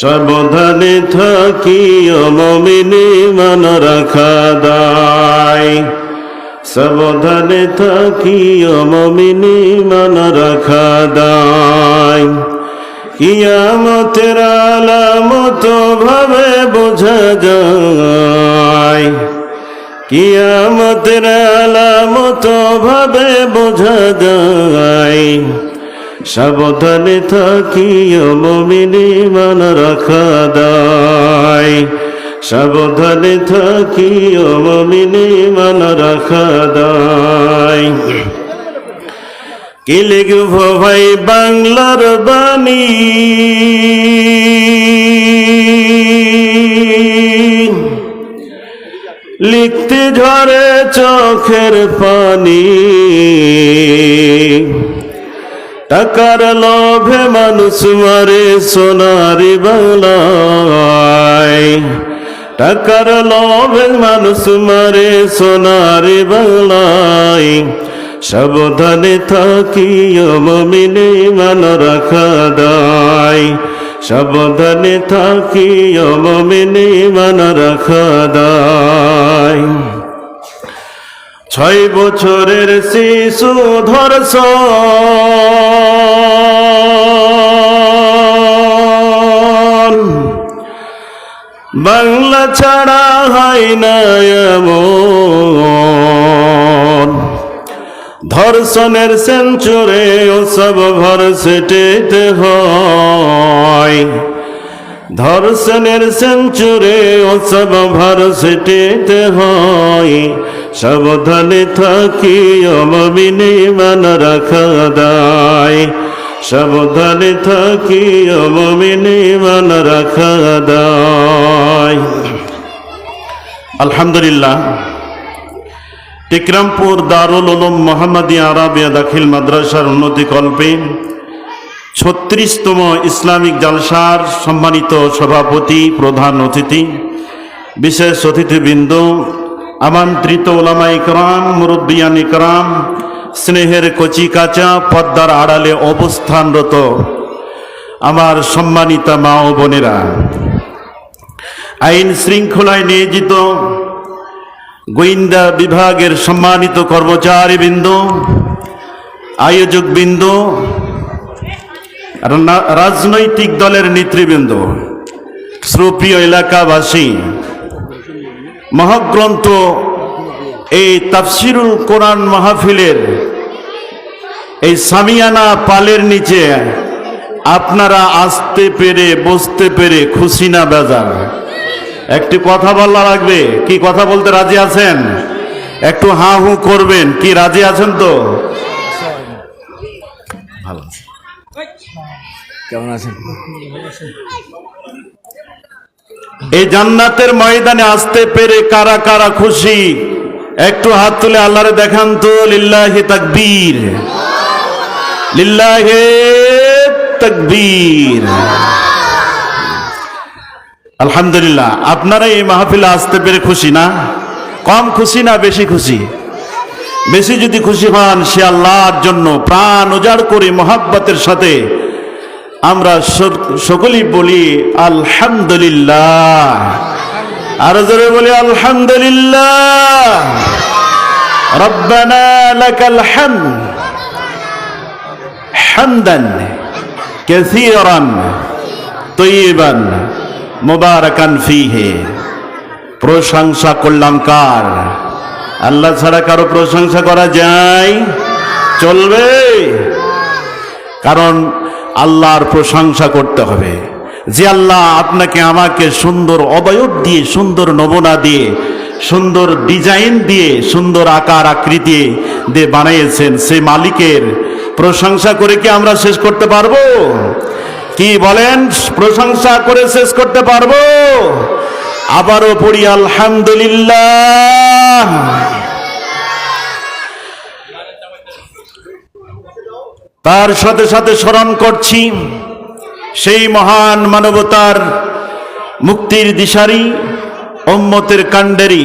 সাবধানে থাকি অমিনে মান রাখা দায় সাবধানে থাকি অমিনে মান রাখা দায় কিয়ামতের আলামত ভাবে বোঝা যায়। কিয়ামতের আলামত ভাবে বোঝা যায়। সাবধানে থাকি মমিনি মান রাখা দায়। সাবধানে থাকি মমিনি মান রাখা দায়। কি লিখব ভাই বাংলার বাণী? লিখতে ঝরে চোখের পানি। টাকার লোভে মানুষ মারে সোনারি বাংলায়। টাকার লোভে মানুষ মারে সোনারি বাংলায়। সাবধানে থাকি মমিনে মান রাখা দায়। সাবধানে থাকি মমিনে মান রাখা দায়। ছয় বছরের শিশু ধর্ষণ বাংলা ছাড়া হয় না ধর্ষণের সেঞ্চুরে ও সব ভার্সিটিতে হয়। ধর্ষণের সেঞ্চুরে সব ভার্সিটিতে হয়। সাবধানে থাকি অমিনে মান রাখা দায়। সাবধানে থাকি অমিনে মান রাখা আলহামদুলিল্লাহ, টিকরামপুর দারুল উলুম মোহাম্মদিয়া আরাবিয়া দাখিল মাদ্রাসার উন্নতি কল্পে ছত্রিশতম ইসলামিক জালসার সম্মানিত সভাপতি, প্রধান অতিথি, বিশেষ অতিথিবৃন্দ, আমন্ত্রিত ওলামা ইকরাম মুরব্বিয়ান ইকরাম স্নেহের কচি কাচা পদ্মার আড়ালে অবস্থানরত আমার সম্মানিতা মা ও বোনেরা, আইন শৃঙ্খলায় নিয়োজিত গোয়েন্দা বিভাগের সম্মানিত কর্মচারীবৃন্দ, আয়োজকবৃন্দ রাজনৈতিক দলের নেতৃবৃন্দ, শ্রোপ্রিয় এলাকাবাসী, মহাগ্রন্থ এই তাফসিরুল কোরআন মাহফিলের এই সামিয়ানা পালের নিচে আপনারা আসতে পেরে, বসতে পেরে খুশি না বেজার। একটি কথা বলা লাগবে, কি কথা বলতে রাজি আছেন? একটু হা হু করবেন, কি রাজি আছেন তো? কেমন আছেন? এই জান্নাতের ময়দানে আসতে পেরে কারা কারা খুশি? একটু হাত তুলে আল্লাহরে দেখান তো, লিল্লাহি তাকবীর। লিল্লাহি তাকবীর। আলহামদুলিল্লাহ, আপনারা এই মাহফিলে আসতে পেরে খুশি না? কম খুশি না বেশি খুশি? বেশি যদি খুশি হন, সে আল্লাহর জন্য প্রাণ উজাড় করে মোহাব্বতের সাথে আমরা সক- সকলেই বলি আলহামদুলিল্লাহ। আরও জোরে বলি আলহামদুলিল্লাহ। রব্বানা লাকাল হামদ হামদান, কাসীরান, তৈবান, মুবারাকান ফিহে। প্রশংসা করলাম কার আল্লাহ ছাড়া কারও প্রশংসা করা যায়? চলবে। কারণ আল্লাহর প্রশংসা করতে হবে। যে আল্লাহ আপনাকে আমাকে সুন্দর অবয়ব দিয়ে, সুন্দর নমুনা দিয়ে, সুন্দর ডিজাইন দিয়ে, সুন্দর আকার আকৃতি দিয়ে বানিয়েছেন, সে মালিকের প্রশংসা করে কি আমরা শেষ করতে পারব? কি বলেন? প্রশংসা করে শেষ করতে পারব? আবারও পড়ি, আলহামদুলিল্লাহ। তার সাথে সাথে স্মরণ করছি সেই মহান মানবতার মুক্তির দিশারি, উম্মতের কাণ্ডারি,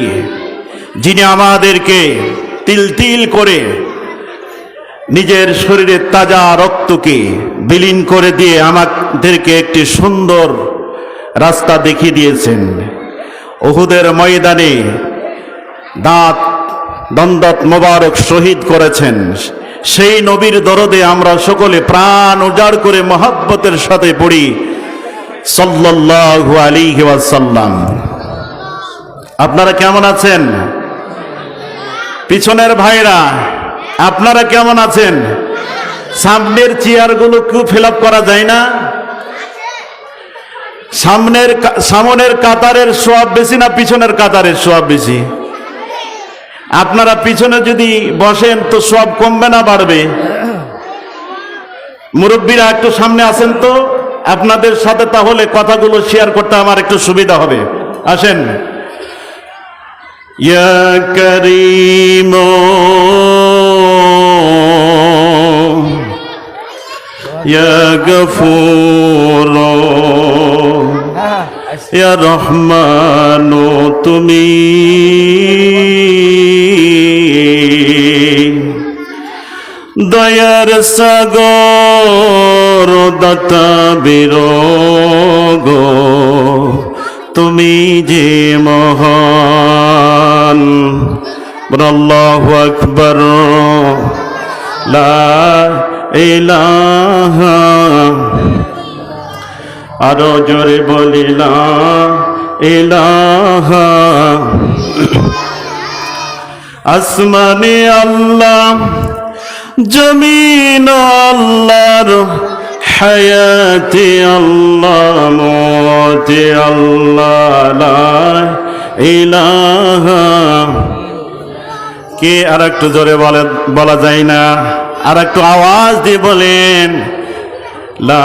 যিনি আমাদেরকে তিল তিল করে নিজের শরীরের তাজা রক্তকে বিলীন করে দিয়ে আমাদেরকে একটি সুন্দর রাস্তা দেখিয়ে দিয়েছেন। ওহুদের ময়দানে দাঁত, দন্দত মোবারক শহীদ করেছেন। সেই নবীর দরদে আমরা সকলে প্রাণ উজাড় করে মহাব্বতের সাথে পড়ি। সাল্লাল্লাহু আলাইহি ওয়াসাল্লাম। আপনারা কেমন আছেন? পিছনের ভাইরা, আপনারা কেমন আছেন? সামনের চেয়ারগুলো কেউ ফিল করা যায় না? সামনের সামনের কাতারের সোয়াব বেশি না পিছনের কাতারের সোয়াব বেশি? আপনারা পিছনে যদি বসেন তো সব কমবে না, বাড়বে। মুরব্বীরা একটু সামনে আসেন তো, আপনাদের সাথে তাহলে কথাগুলো শেয়ার করতে আমার একটু সুবিধা হবে। আসেন। করিম গফুর। ইয়া রহমান তুমি। দয়ার সাগর দতা বিরোগ তুমি যে মহান। আল্লাহু আকবর। লা ইলাহা আরও জোরে বলিলাম ইলাহা। আসমানে আল্লাহ, জমিন আল্লাহর, হায়াতে আল্লাহ, মতে আল্লাহ ইলাহা। কে আর একটু জোরে বলে, বলা যায় না? আর একটু আওয়াজ দিয়ে বলেন, লা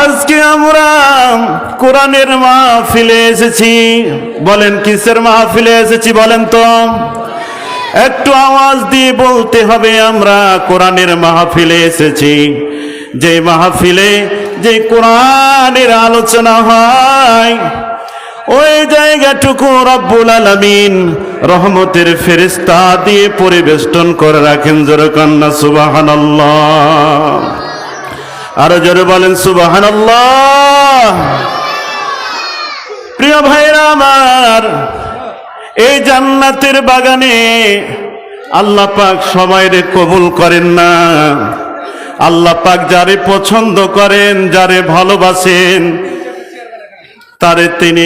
আজকে আমরা কোরআনের মাহফিলে এসেছি। বলেন, কিসের মাহফিলে এসেছি বলেন তো? একটু আওয়াজ দিয়ে বলতে হবে, আমরা কোরআনের মাহফিলে এসেছি। যে মাহফিলে, যে কোরআনের আলোচনা হয়, ওই জায়গাটুকু রব্বুল আলামিন রহমতের ফেরিস্তা দিয়ে পরিবেষ্টন করে রাখেন। জোরে কন্যা সুবহানাল্লাহ। আরও জোরে বলেন, সুবহানাল্লাহ। প্রিয় ভাইরা আমার, এই জান্নাতের বাগানে আল্লাহ পাক সবাইরে কবুল করেন না। আল্লাহ পাক যারে পছন্দ করেন, যারে ভালোবাসেন, তারে তিনি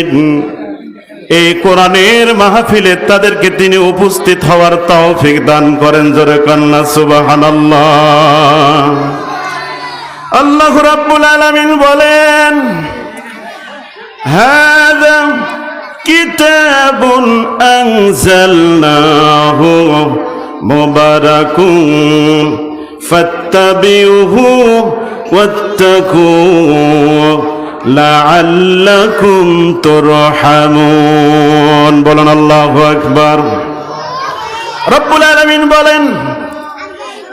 এই কোরআনের মাহফিলে তাদেরকে তিনি উপস্থিত হওয়ার তৌফিক দান করেন, জোরে কন্যা সুবহানাল্লাহ। আল্লাহ রাব্বুল আলামিন বলেন, হাযা কিতাবুন আনজালনাহু মুবারাকুন ফাত্তাবিউহু ওয়াত্তাকু লাআল্লাকুম তুরহামুন। বলেন আল্লাহু আকবার। রব্বুল আলামিন বলেন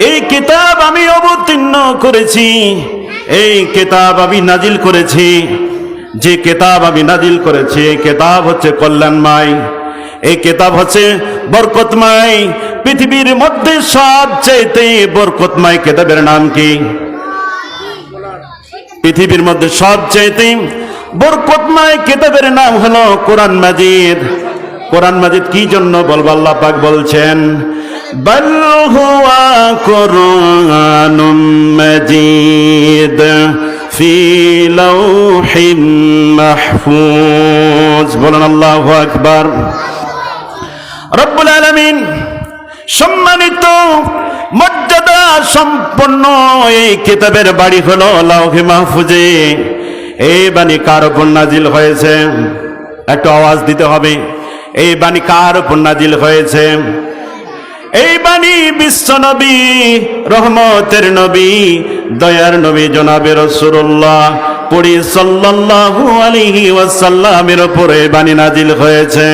এই কিতাব আমি অবতীর্ণ করেছি। এই কিতাব আমি নাজিল করেছি। যে কিতাব আমি নাজিল করেছি, এই কিতাব হচ্ছে কল্যাণময়। এই কিতাব হচ্ছে বরকতময়। পৃথিবীর মধ্যে সবচেয়ে বরকতময় কিতাবের নাম কি? পৃথিবীর মধ্যে সবচেয়ে বরকতময় কিতাবের নাম হলো কোরআন মাজিদ। কোরআন মাজিদ কি জন্য বলব? আল্লাহ পাক বলছেন বল হুয়া কোরআনুম মাজিদ ফি লাউহিন মাহফুজ বলেন আল্লাহু আকবার রব্বুল আলামিন সম্মানিত, মর্যাদা সম্পন্ন এই কিতাবের বাড়ি হলো লাউহে মাহফুজে। এই বাণী কার উপর নাজিল হয়েছে? একটু আওয়াজ দিতে হবে। এই বাণী কার উপর নাজিল হয়েছে? এই বাণী বিশ্ব নবী, রহমতের নবী, দয়ার নবী জনাবে রসুল্লাহ পড়ি সাল্লাল্লাহু আলাইহি ওয়াসাল্লামের উপরে বাণী নাজিল হয়েছে।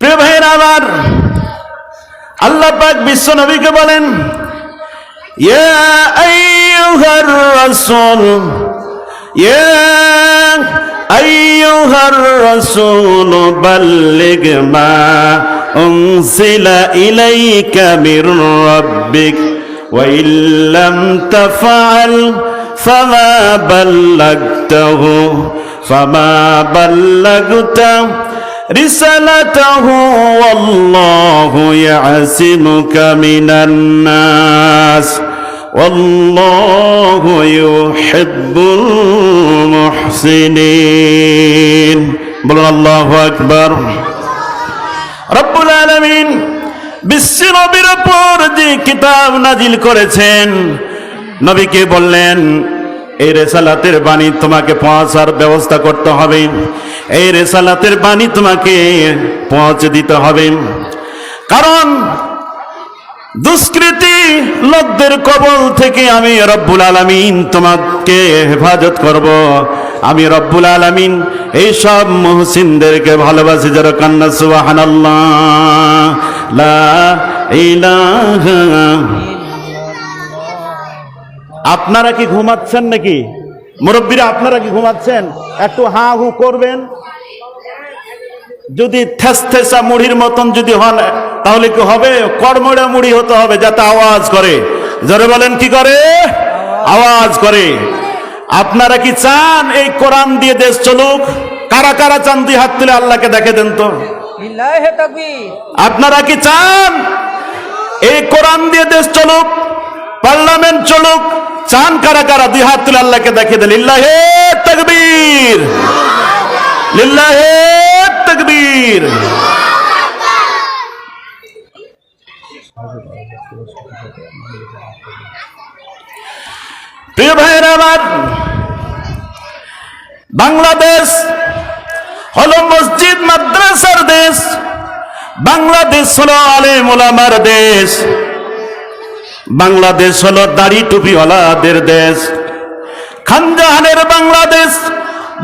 প্রিয় ভাইয়ের, আবার আল্লাহ পাক বিশ্ব নবীকে বলেন, ইয়া আইয়ুহার রাসূল, ইয়া আইয়ুহার রাসূল, বাল্লিগ মা أنزل إليك من ربك وإن لم تفعل فما بلغته فما بلغت رسالته والله يعصمك من الناس والله يحب المحسنين. بل الله أكبر. রব্বুল আলামিন বিশ্ব নবীর উপর যে কিতাব নাজিল করেছেন, নবীকে বললেন, এই রেসালাতের বাণী তোমাকে পৌঁছার ব্যবস্থা করতে হবে। এই রেসালাতের বাণী তোমাকে পৌঁছে দিতে হবে। কারণ দুষ্কৃতি লোকদের কবল থেকে আমি রব্বুল আলামিন তোমাকে হেফাজত করব। আমি রব্বুল আলামিন এই সব মুহসিনদেরকে ভালোবাসি, যারা কান্না ইলাহা আপনারা কি ঘুমাচ্ছেন নাকি? মুরব্বীরা, আপনারা কি ঘুমাচ্ছেন? একটু হা হু করবেন? যদি থেসা মুড়ির মতন যদি হন, তাহলে কি হবে? কর্মড়া মুড়ি হতে হবে, যাতে আওয়াজ করে। জোরে বলেন, কি করে? আওয়াজ করে। আপনারা কি চান এই কোরআন দিয়ে দেশ চলুক? কারা কারা চান দুই হাত তুলে আল্লাহকে দেখে দেন তো। আপনারা কি চান? এই কোরআন দিয়ে দেশ চলুক পার্লামেন্ট চলুক চান কারা কারা দুই হাত তুলে আল্লাহকে দেখে দেন? লিল্লাহে তকবীর। লিল্লাহে তকবীর। প্রিয় ভাইয়ের আমার, বাংলাদেশ হলো মসজিদ, মাদ্রাসার দেশ। বাংলাদেশ হলো আলেম ওলামার দেশ। বাংলাদেশ হলো দাড়ি টুপিওয়ালাদের দেশ। খানজাহানের বাংলাদেশ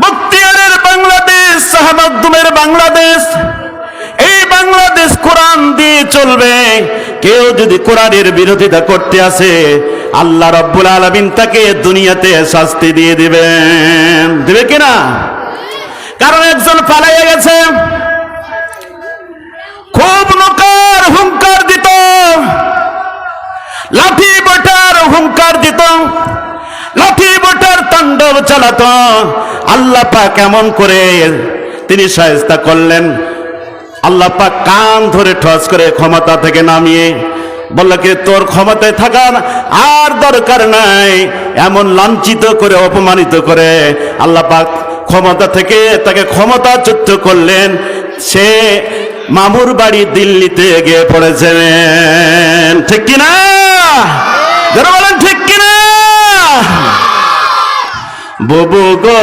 বক্তিয়ারের বাংলাদেশ শাহমাকদুমের বাংলাদেশ। এই বাংলাদেশ কোরআন দিয়ে চলবে। কেউ যদি কোরআনের বিরোধিতা করতে আসে আল্লাহ রব্বুল আলমিন তাকে দুনিয়াতে শাস্তি দিয়ে দিবেন। দেবে কিনা? কারণ একজন পালাইয়া গেছে। খুব নকার হুঙ্কার দিত। লাঠি বটার হুঙ্কার দিত। লাঠি বটার তাণ্ডব চালাত। আল্লাহ পাক কেমন করে তিনি সাহেস্তা করলেন। আল্লাহ পাক কান ধরে ঠস করে ক্ষমতা থেকে নামিয়ে বলল কি, তোর ক্ষমতায় থাকার আর দরকার নাই। এমন লাঞ্ছিত করে, অপমানিত করে আল্লাহ পাক ক্ষমতা থেকে তাকে ক্ষমতা ক্ষমতাচ্যুত করলেন। সে মামুর বাড়ি দিল্লিতে গিয়ে পড়েছেন। ঠিক কিনা? বলেন, ঠিক কিনা? বুবু গো,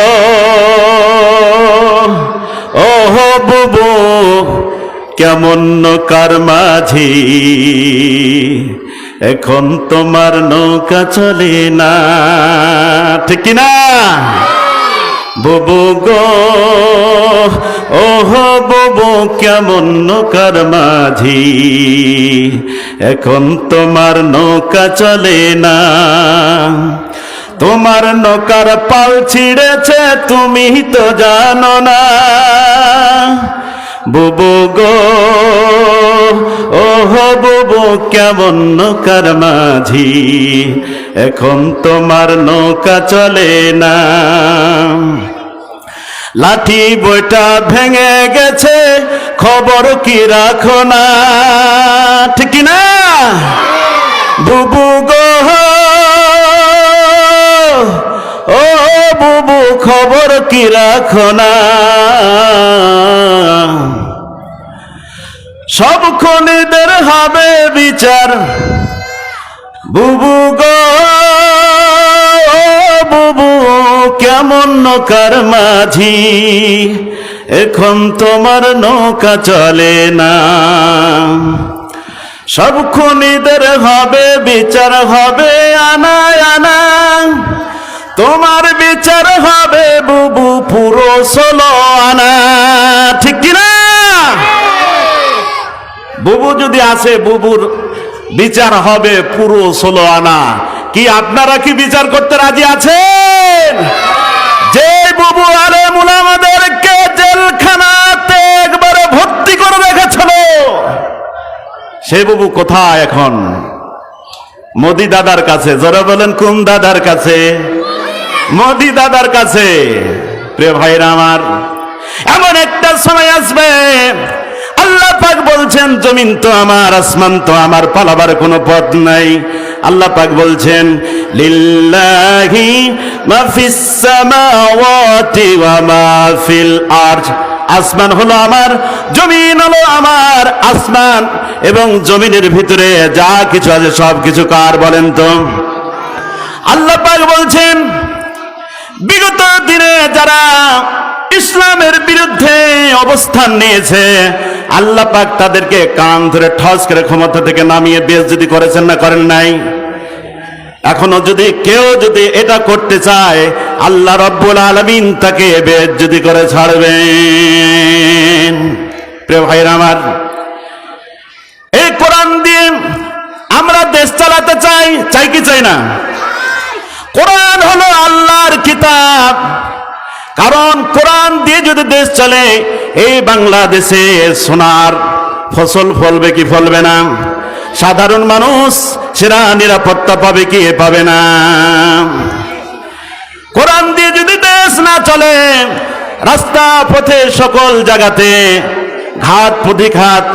ওহ বুবু কেমন নৌকার মাঝি এখন তোমার নৌকা চলে না। ঠিক কিনা? বুবু গো, ওহ বুবু, কেমন নৌকার মাঝি এখন তোমার নৌকা চলে না। তোমার নৌকার পাল ছিঁড়েছে, তুমি তো জানো না। বুবু গো, ওহ বুবু, কেমন নৌকার মাঝি? এখন তোমার নৌকা চলে না। লাঠি বইটা ভেঙে গেছে, খবর কি রাখো না? ঠিক না? বুবু গো ও বুবু, খবর কি রাখো না? সব খুনিদের হবে বিচার। বুবু গো, বুবু, কেমন নৌকার মাঝি? এখন তোমার নৌকা চলে না। সব খুনিদের হবে বিচার, হবে আনা আনা। তোমার বিচার হবে বুবু পুরো ষোলো আনা। ঠিক কিনা? বুবু যদি আসে, বুবুর বিচার হবে পুরো ষোলো আনা। কি আপনারা কি বিচার করতে রাজি আছেন? যে বুবু আলে মুলামাদেরকে জেলখানাতে একবারে ভর্তি করে রেখেছিল, সে বুবু কোথায় এখন? মোদি দাদার কাছে, জোরে বলেন কোন দাদার কাছে। মোদি দাদার কাছে। প্রিয় ভাইরা আমার, এমন একটা সময় আসবে, আল্লাহ পাক বলছেন, জমিন তো আমার, আসমান তো আমার, পালাবার কোনো পথ নাই। আল্লাহ পাক বলছেন, লিল্লাহি মা ফিস সামাওয়াতি ওয়া মা ফিল আরজ। আসমান হলো আমার, জমিন হলো আমার আসমান, এবং জমিনের ভিতরে যা কিছু আছে সব কিছু কার বলেন তো? আল্লাহ পাক বলছেন বিগত দিনে যারা ইসলামের বিরুদ্ধে অবস্থান নিয়েছে, আল্লাহ পাক তাদেরকে কান ধরে ঠস করে ক্ষমতা থেকে নামিয়ে বেশ যদি করেছেন না করেন নাই? এখনও যদি কেউ যদি এটা করতে চায়, আল্লাহ রব্বুল আলমিন তাকে বেশ যদি করে ছাড়বেন। প্রিয় ভাইরা আমার, এই কোরআন দিয়ে আমরা দেশ চালাতে চাই চাই কি চাই না? কোরআন হলো আল্লাহর কিতাব। কারণ কোরআন দিয়ে যদি দেশ চলে, এই বাংলাদেশে সোনার ফসল ফলবে কি ফলবে না? সাধারণ মানুষ সেরা নিরাপত্তা পাবে কি পাবে না? কোরআন দিয়ে যদি দেশ না চলে, রাস্তা পথে সকল জায়গাতে ঘাত প্রতিঘাত,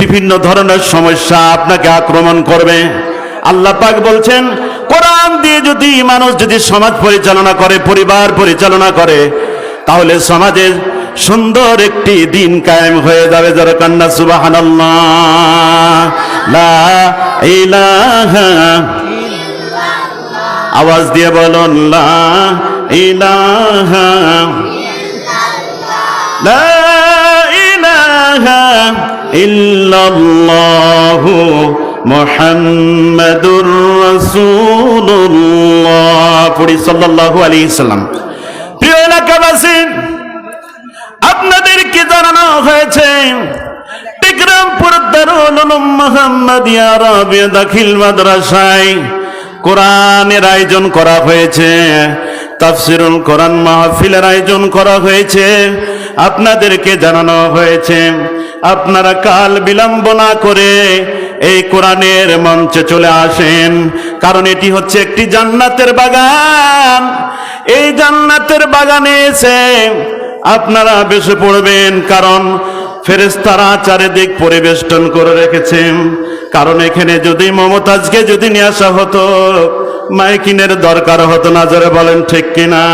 বিভিন্ন ধরনের সমস্যা আপনাকে আক্রমণ করবে। আল্লাহ পাক বলছেন কোরআন দিয়ে যদি মানুষ যদি সমাজ পরিচালনা করে, পরিবার পরিচালনা করে, তাহলে সমাজে সুন্দর একটি দিন কায়েম হয়ে যাবে। যারা কান্না সুবাহান আওয়াজ দিয়ে বলুন, লা ইল্লাল্লাহু মোহাম্মদুর রসুল্লাহ পড়ি সাল্লাল্লাহু আলাইহি সাল্লাম। প্রিয় এলাকাবাসী, আপনাদেরকে জানানো হয়েছে টিকরামপুর দারুল উলুম মুহাম্মাদিয়া রাবিয়া দাখিল মাদ্রাসায় কোরআনের আয়োজন করা হয়েছে। তাফসিরুল কোরআন মাহফিলের আয়োজন করা হয়েছে। আপনাদেরকে জানানো হয়েছে, আপনারা কাল বিলম্ব না করে এই কোরআনের মঞ্চে চলে আসেন। কারণ এটি হচ্ছে একটি জান্নাতের বাগান। এই জান্নাতের বাগানে এসে আপনারা বেশি পড়বেন, কারণ ফেরেস্তারা চারিদিক পরিবেষ্টন করে রেখেছেন। কারণ এখানে যদি মমতাজকে যদি নিয়ে আসা হতো মাইকিনের দরকার হতো না যারা বলেন ঠিক কিনা?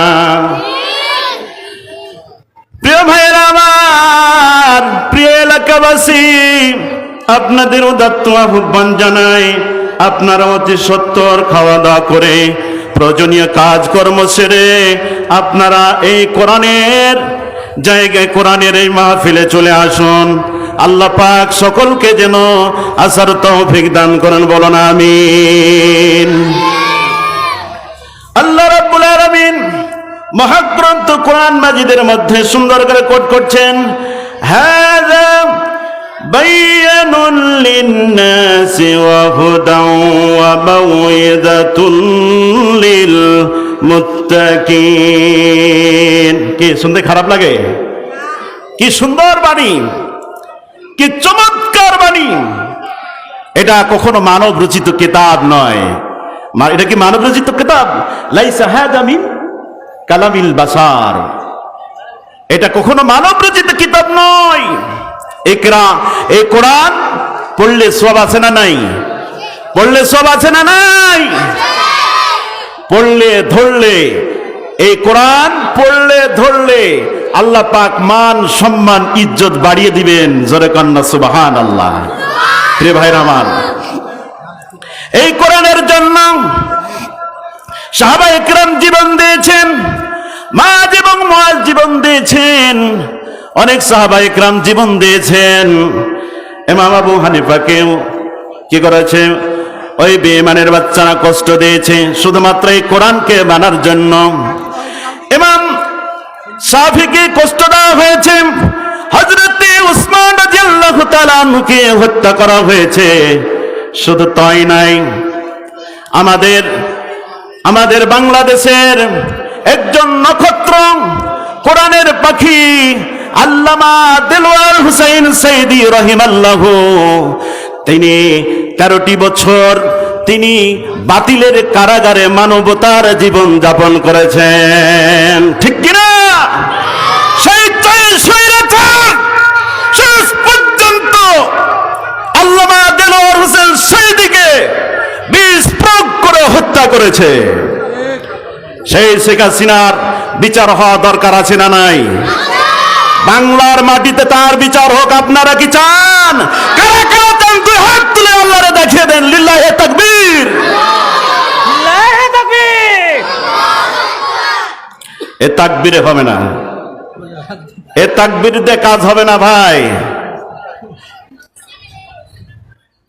প্রিয় ভাইয়েরা আমার, প্রিয় এলাকাবাসী, আপনাদের উদাত্ত আহ্বান জানাই, আপনারা অতি সত্তর খাওয়া দাওয়া করে প্রয়োজনীয় কাজকর্ম সেরে আপনারা এই কোরআনের জায়গায় কোরআনের এই মাহফিলে চলে আসুন। আল্লাহ পাক সকলকে যেন আসার তৌফিক দান করেন, বলুন আমিন। মহাগ্রন্থ কোরআন মাজিদের মধ্যে সুন্দর করে কোট করছেন কি শুনতে খারাপ লাগে? কি সুন্দর বাণী! কি চমৎকার বাণী! এটা কখনো মানব রচিত কিতাব নয়। এটা কি মানব রচিত কিতাব? লাইসা হ্যাঁ কালামিল বাসার। এটা কখনো মানব রচিত কিতাব নয়। একরা এই কোরআন পড়লে সব আছে না নাই? পড়লে সব আছে না নাই? পড়লে, ধরলে, এই কোরআন পড়লে, ধরলে আল্লাহ পাক মান, সম্মান, ইজ্জত বাড়িয়ে দিবেন। জোরে কন্যা সুবাহান আল্লাহ রে ভাই আমার, এই কোরআনের জন্য সাহাবা একরাম জীবন দিয়েছেন মা এবং মহাজ জীবন দিয়েছেন, অনেক সাহাবা একরাম জীবন দিয়েছেন। এমাম আবু হানিফাকেও কি করেছে? ওই বেমানের বাচ্চারা কষ্ট দিয়েছে, শুধুমাত্র এই কোরআনকে মানার জন্য। ইমাম সাফিকে কষ্ট দেওয়া হয়েছে হজরতে উসমান রাদিয়াল্লাহু তাআলা তাআলাকে হত্যা করা হয়েছে। শুধু তাই নাই আমাদের আমাদের বাংলাদেশের একজন নক্ষত্র, কোরআনের পাখি আল্লামা দেলোয়ার হুসাইন সৈদি রহিমাল্লাহ। তিনি তেরোটি বছর তিনি বাতিলের কারাগারে মানবতার জীবন যাপন করেছেন। ঠিক কিনা? সেই শেষ পর্যন্ত আল্লামা দেলোয়ার হোসেন সৈদিকে হত্যা করেছে। সেই শেখ হাসিনার বিচার হওয়া দরকার আছে না নাই? বাংলার মাটিতে তার বিচার হোক আপনারা কি চান? কারা কারা চান দুই হাত তুলে আল্লাহরে দেখিয়ে দেন? লিল্লাহে তাকবীর। এ তাকবীরে হবে না। এ তাকবীর দিয়ে কাজ হবে না ভাই।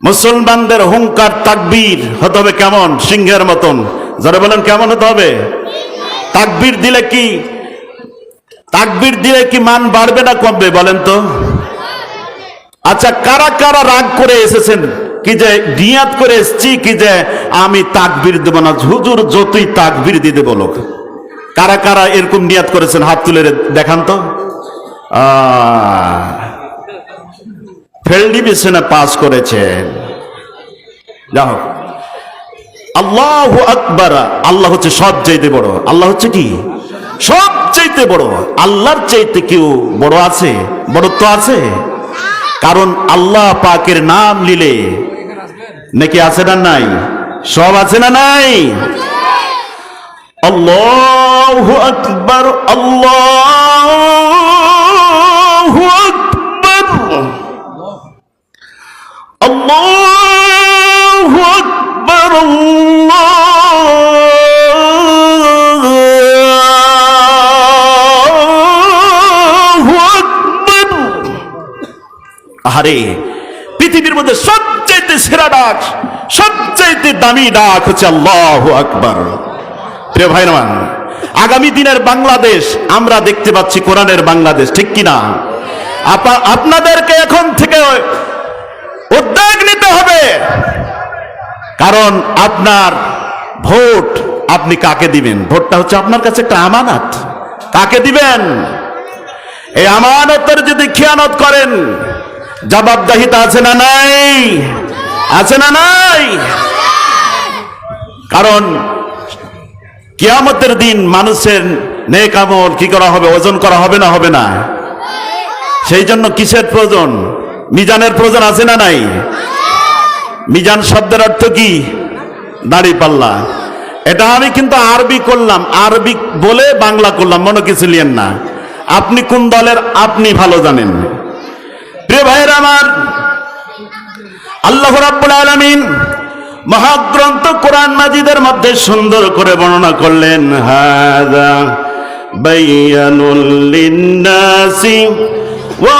মুসলমানদের হুঙ্কার তাকবীর হতে হবে কেমন? সিংহের মতন। যারা বলেন কেমন হতে হবে? তাকবীর দিলে কি? তাকবীর দিলে কি মান বাড়বে না কমবে বলেন তো? আচ্ছা কারা কারা রাগ করে এসেছেন? কি যে নিয়াত করে এসছি কি যে আমি তাকবীর দেব না। হুজুর যতই তাকবীর দিতে বলো কারা কারা এরকম নিয়াত করেছেন? হাত তুলে দেখান তো। আহ, ফেল ডিভিশনে পাস করেছেন যাও। আল্লাহ আকবার। আল্লাহ হচ্ছে সব চাইতে বড়। আল্লাহ হচ্ছে কি? সব চাইতে বড়। আল্লাহর চাইতে কেউ বড় আছে? বড়ত্ব আছে? কারণ আল্লাহ পাকের নাম নিলে নাকি আছে না নাই? সব আছে না নাই? আল্লাহ আকবার। আল্লাহ আরে পৃথিবীর মধ্যে সবচাইতে সেরা ডাক, সবচাইতে দামি ডাক হচ্ছে আল্লাহ আকবর। প্রিয় ভাই রহমান আগামী দিনের বাংলাদেশ আমরা দেখতে পাচ্ছি কোরআনের বাংলাদেশ, ঠিক কিনা? আপা- আপনাদেরকে এখন থেকে উদ্যোগ নিতে হবে। কারণ আপনার ভোট আপনি কাকে দিবেন? ভোটটা হচ্ছে আপনার কাছে একটা আমানত। কাকে দিবেন? এই আমানতের যদি খেয়ানত করেন জবাবদাহিতা আছে না নাই? আছে না নাই? কারণ কিয়ামতের দিন মানুষের নেক আমল কি করা হবে, ওজন করা হবে না হবে না? সেই জন্য কিসের প্রয়োজন? মিজানের প্রয়োজন আছে না নাই? মিজান শব্দের অর্থ কি? দাড়ি পাল্লা। এটা আমি কিন্তু আরবি করলাম, আরবি বলে বাংলা করলাম, মনে কিছু লিয়েন না। আপনি কোন দলের, আপনি ভালো জানেন। ভাইয়ের আমার, আল্লাহ রাব্বুল মহাগ্রন্থ কোরআন মাজিদের মধ্যে সুন্দর করে বর্ণনা করলেন হাদা বাইয়ানুল লিন্নাসি ওয়া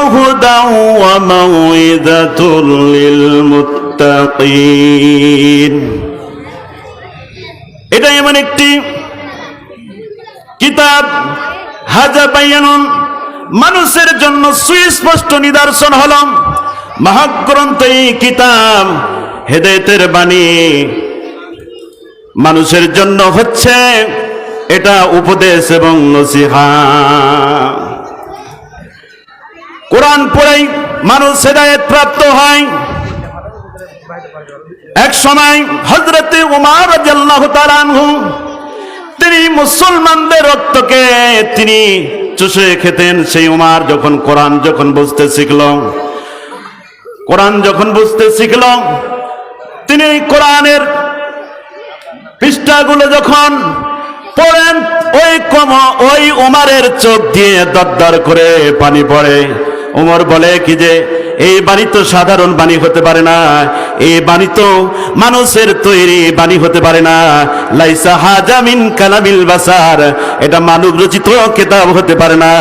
ওয়া মাউইযাতুল লিল মুত্তাকিন এটা এমন একটি কিতাব হাজা বাইয়ানুন মানুষের জন্য সুস্পষ্ট নিদর্শন হল মহাগ্রন্থ এই কিতাব, হেদায়েতের বাণী। মানুষের জন্য হচ্ছে এটা উপদেশ এবং নসিহা। কোরআন পড়েই মানুষ হেদায়েত প্রাপ্ত হয়। এক সময় হজরতে উমার তিনি মুসলমানদের রক্তকে তিনি চুষে খেতেন, সেই উমার যখন কোরআন যখন বুঝতে শিখল, কোরআন যখন বুঝতে শিখল, তিনি কোরআনের পৃষ্ঠাগুলো যখন পড়েন, ওই কম ওই উমারের চোখ দিয়ে দরদর করে পানি পড়ে। উমর বলে কি যে, এই বাণী তো সাধারণ বাণী হতে পারে না, এই বাণী তো মানুষের তৈরি বাণী হতে পারে না। লাইসা হাজামিন কালামিল বাসার, এটা মানব রচিত কেতাব হতে পারে না।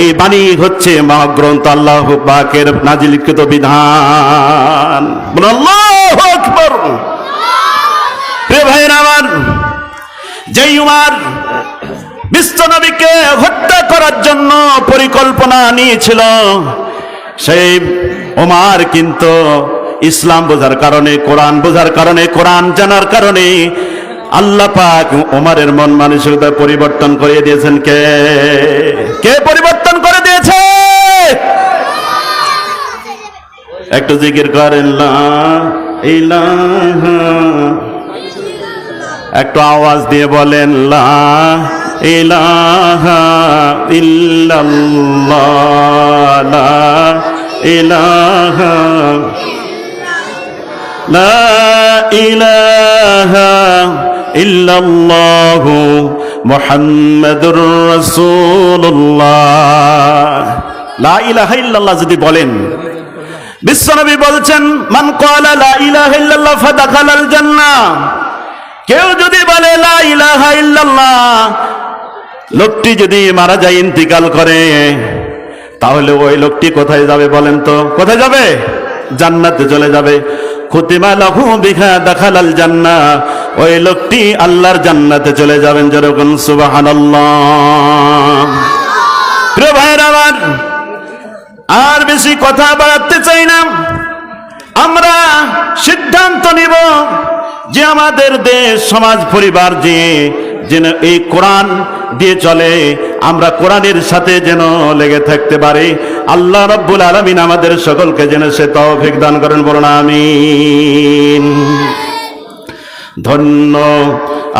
এই বাণী হচ্ছে মহাগ্রন্থ আল্লাহ পাকের নাজিলিকৃত বিধান। প্রিয় ভাইয়ের আমার, যেই উমার বিশ্বনবীকে হত্যা করার জন্য পরিকল্পনা নিয়েছিল। সেই ওমার কিন্তু ইসলাম বোঝার কারণে, কোরআন বোঝার কারণে, কোরআন জানার কারণে আল্লাহ পাক ওমারের মন মানসিকতা পরিবর্তন করে দিয়েছেন। কে? কে পরিবর্তন করে দিয়েছে? একটু জিকির করেন একটু আওয়াজ দিয়ে বলেন, লা ইলাহা ইল্লাল্লাহ, লা ইলাহা লা ইলাহা ইল্লাল্লাহ মুহাম্মাদুর রাসূলুল্লাহ। লা ইলাহা ইল্লাল্লাহ যদি বলেন। বিশ্বনবী বলছেন, মান ক্বালা লা ইলাহা ইল্লাল্লাহ ফাদাখালাল জান্নাহ। কেউ যদি বলে, লা ইলাহা ইল্লাল্লাহ লোকটি যদি মারা যায়, ইন্তিকাল করে, তাহলে ওই লোকটি কোথায় যাবে বলেন তো? কোথায় যাবে? জান্নাতে চলে যাবে। খুতিমা লাহু বিঘা দেখালাল জান্না। ওই লোকটি আল্লাহর জান্নাতে চলে যাবেন যেরকম ভাইয়ের আমার, আর বেশি কথা বাড়াতে চাই না। আমরা সিদ্ধান্ত নিব যে আমাদের দেশ, সমাজ, পরিবার যে যেন এই কোরআন দিয়ে চলে, আমরা কোরআনের সাথে যেন লেগে থাকতে পারি। আল্লাহ রব্বুল আলমিন আমাদের সকলকে যেন সে তৌফিক দান করেন, বলুন আমি ধন্য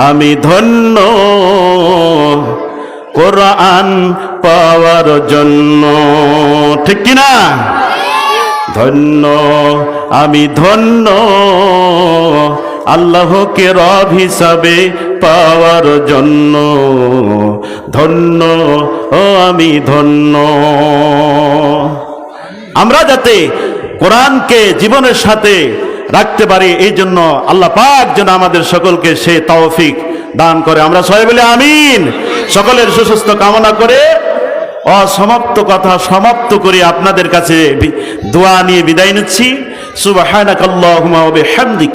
আমি ধন্য কোরআন পাওয়ার জন্য। ঠিক কিনা? ধন্য, আমি ধন্য আল্লাহকে রব হিসাবে পাওয়ার জন্য ধন্য, ও আমি ধন্য। আমরা যাতে কোরআনকে জীবনের সাথে রাখতে পারি, এই জন্য আল্লাহ পাক যেন আমাদের সকলকে সে তৌফিক দান করে। আমরা সবাই বলে আমিন। সকলের সুস্বাস্থ্য কামনা করে অসমাপ্ত কথা সমাপ্ত করে আপনাদের কাছে দোয়া নিয়ে বিদায় নিচ্ছি। ওয়া বিহামদিক।